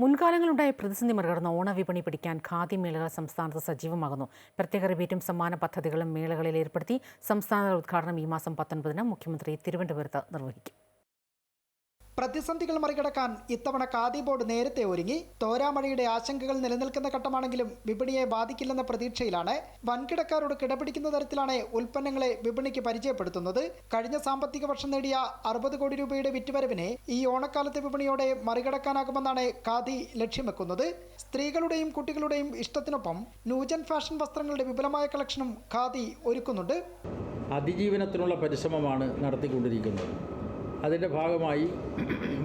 മുൻകാലങ്ങളുണ്ടായ പ്രതിസന്ധി മറികടന്ന് ഓണവിപണി പിടിക്കാൻ ഖാദി മേളകൾ സംസ്ഥാനത്ത് സജീവമാകുന്നു. പ്രത്യേക റിബേറ്റും സമ്മാന പദ്ധതികളും മേളകളിൽ ഏർപ്പെടുത്തി സംസ്ഥാന ഉദ്ഘാടനം ഈ മാസം പത്തൊൻപതിന് മുഖ്യമന്ത്രി തിരുവനന്തപുരത്ത് നിർവഹിക്കും. പ്രതിസന്ധികൾ മറികടക്കാൻ ഇത്തവണ ഖാദി ബോർഡ് നേരത്തെ ഒരുങ്ങി. തോരാമഴയുടെ ആശങ്കകൾ നിലനിൽക്കുന്ന ഘട്ടമാണെങ്കിലും വിപണിയെ ബാധിക്കില്ലെന്ന പ്രതീക്ഷയിലാണ്. വൻകിടക്കാരോട് കിടപിടിക്കുന്ന തരത്തിലാണ് ഉൽപ്പന്നങ്ങളെ വിപണിക്ക് പരിചയപ്പെടുത്തുന്നത്. കഴിഞ്ഞ സാമ്പത്തിക വർഷം നേടിയ അറുപത് കോടി രൂപയുടെ വിറ്റുവരവിനെ ഈ ഓണക്കാലത്തെ വിപണിയോടെ മറികടക്കാനാകുമെന്നാണ് ഖാദി ലക്ഷ്യം വെക്കുന്നത് സ്ത്രീകളുടെയും കുട്ടികളുടെയും ഇഷ്ടത്തിനൊപ്പം ന്യൂജൻ ഫാഷൻ വസ്ത്രങ്ങളുടെ വിപുലമായ കളക്ഷനും ഖാദി ഒരുക്കുന്നുണ്ട്. അതിജീവനത്തിനുള്ള പരിശ്രമമാണ് നടത്തിക്കൊണ്ടിരിക്കുന്നത്. അതിന്റെ ഭാഗമായി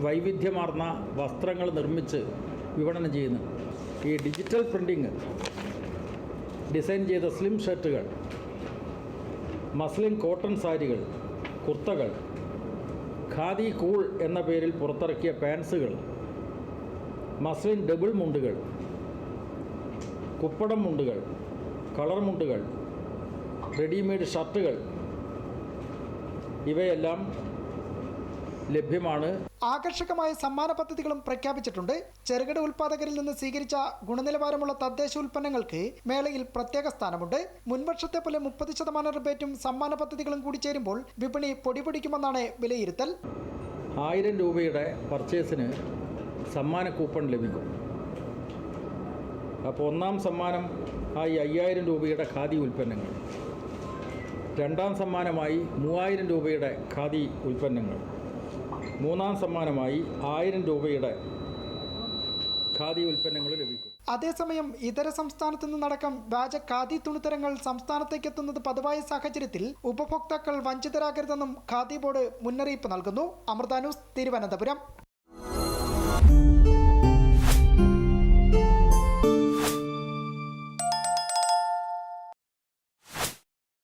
വൈവിധ്യമാർന്ന വസ്ത്രങ്ങൾ നിർമ്മിച്ച് വിപണനം ചെയ്യുന്നു. ഈ ഡിജിറ്റൽ പ്രിന്റിങ് ഡിസൈൻ ചെയ്ത സ്ലിം ഷർട്ടുകൾ മസ്ലിൻ കോട്ടൺ സാരികൾ കുർത്തകൾ ഖാദി കൂൾ എന്ന പേരിൽ പുറത്തിറക്കിയ പാൻസുകൾ മസ്ലിൻ ഡബിൾ മുണ്ടുകൾ കുപ്പടം മുണ്ടുകൾ കളർ മുണ്ടുകൾ റെഡിമെയ്ഡ് ഷർട്ടുകൾ ഇവയെല്ലാം ലഭ്യമാണ്. ആകർഷകമായ സമ്മാന പദ്ധതികളും പ്രഖ്യാപിച്ചിട്ടുണ്ട്. ചെറുകിട ഉൽപാദകരിൽ നിന്ന് സ്വീകരിച്ച ഗുണനിലവാരമുള്ള തദ്ദേശ ഉൽപ്പന്നങ്ങൾക്ക് മേളയിൽ പ്രത്യേക സ്ഥാനമുണ്ട്. മുൻവർഷത്തെ പോലെ മുപ്പത് ശതമാനം റിബേറ്റും സമ്മാന പദ്ധതികളും കൂടി ചേരുമ്പോൾ വിപണി പൊടിപൊടിക്കുമെന്നാണ് വിലയിരുത്തൽ. ആയിരം രൂപയുടെ പർച്ചേസിന് സമ്മാന കൂപ്പൺ ലഭിക്കും. അപ്പോൾ ഒന്നാം സമ്മാനം ആയി അയ്യായിരം രൂപയുടെ ഖാദി ഉൽപ്പന്നങ്ങൾ. രണ്ടാം സമ്മാനമായി മൂവായിരം രൂപയുടെ ഖാദി ഉൽപ്പന്നങ്ങൾ. മൂന്നാം സമ്മാനമായി ആയിരം രൂപയുടെ ഖാദി ഉൽപ്പന്നങ്ങൾ ലഭിക്കും. അതേസമയം ഇതര സംസ്ഥാനത്തു നിന്നടക്കം വ്യാജ ഖാദി തുണിത്തരങ്ങൾ സംസ്ഥാനത്തേക്ക് എത്തുന്നത് പതിവായ സാഹചര്യത്തിൽ ഉപഭോക്താക്കൾ വഞ്ചിതരാകരുതെന്നും ഖാദി ബോർഡ് മുന്നറിയിപ്പ് നൽകുന്നു. അമൃത ന്യൂസ് തിരുവനന്തപുരം.